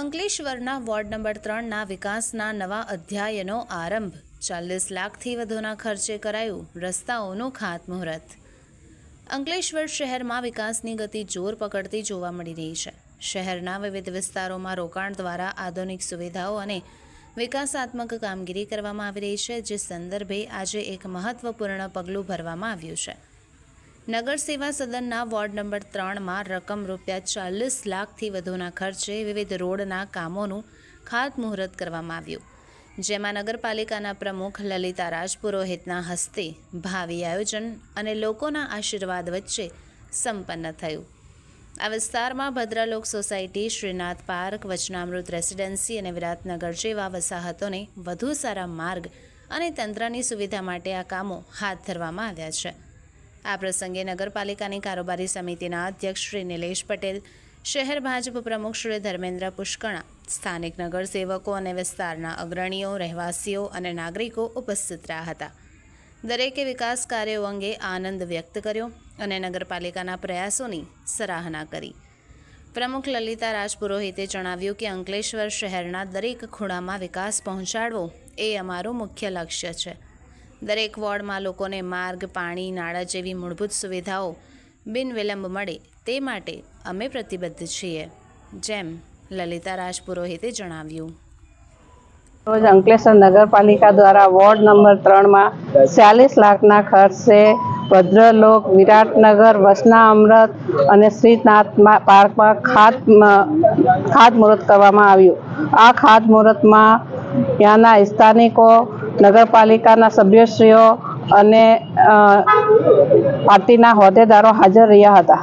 અંકલેશ્વરના ward number ત્રણના વિકાસના નવા અધ્યાયનો આરંભ. ચાલીસ લાખથી વધુના ખર્ચે કરાયું રસ્તાઓનું ખાતમુહૂર્ત. અંકલેશ્વર શહેરમાં વિકાસની ગતિ જોર પકડતી જોવા મળી રહી છે. શહેરના વિવિધ વિસ્તારોમાં રોકાણ દ્વારા આધુનિક સુવિધાઓ અને વિકાસાત્મક કામગીરી કરવામાં આવી રહી છે, જે સંદર્ભે આજે એક મહત્વપૂર્ણ પગલું ભરવામાં આવ્યું છે. નગર સેવા સદનના વોર્ડ નંબર ત્રણમાં રકમ રૂપિયા ચાલીસ લાખથી વધુના ખર્ચે વિવિધ રોડના કામોનું ખાતમુહૂર્ત કરવામાં આવ્યું. જેમાં નગરપાલિકાના પ્રમુખ લલિતા રાજપુરોહિતના હસ્તે ભાવિ આયોજન અને લોકોના આશીર્વાદ વચ્ચે સંપન્ન થયું. આ વિસ્તારમાં Bhadralok society, Shrinath park, Vachanamrut residency અને વિરાટનગર જેવા વસાહતોને વધુ સારા માર્ગ અને તંત્રની સુવિધા માટે આ કામો હાથ ધરવામાં આવ્યા છે. આ પ્રસંગે નગરપાલિકાની કારોબારી સમિતિના અધ્યક્ષ શ્રી નિલેશ પટેલ, શહેર ભાજપ પ્રમુખ શ્રી ધર્મેન્દ્ર પુષ્કણા, સ્થાનિક નગરસેવકો અને વિસ્તારના અગ્રણીઓ, રહેવાસીઓ અને નાગરિકો ઉપસ્થિત રહ્યા હતા. દરેકે વિકાસ કાર્યો અંગે આનંદ વ્યક્ત કર્યો અને નગરપાલિકાના પ્રયાસોની સરાહના કરી. પ્રમુખ લલિતા રાજપુરોહિતે જણાવ્યું કે અંકલેશ્વર શહેરના દરેક ખૂણામાં વિકાસ પહોંચાડવો એ અમારું મુખ્ય લક્ષ્ય છે. દરેક વોર્ડમાં લોકોને માર્ગ, પાણી, નાળા જેવી મૂળભૂત સુવિધાઓ બિનવિલંબ મળે તે માટે અમે પ્રતિબદ્ધ છીએ. જેમ લલિતા રાજપુરોહિતે જણાવ્યું. રોજ અંકલેશ્વર નગરપાલિકા દ્વારા વોર્ડ નંબર ત્રણમાં ચાલીસ લાખના ખર્ચે ભદ્રલોક, વિરાટનગર, વસના અમૃત અને શ્રીનાથ પાર્કમાં ખાત ખાતમુહૂર્ત કરવામાં આવ્યું. આ ખાતમુહૂર્તમાં ત્યાંના સ્થાનિકો નગરપાલિકાના સભ્યશ્રીઓ અને પાર્ટીના હોદ્દેદારો હાજર રહ્યા હતા.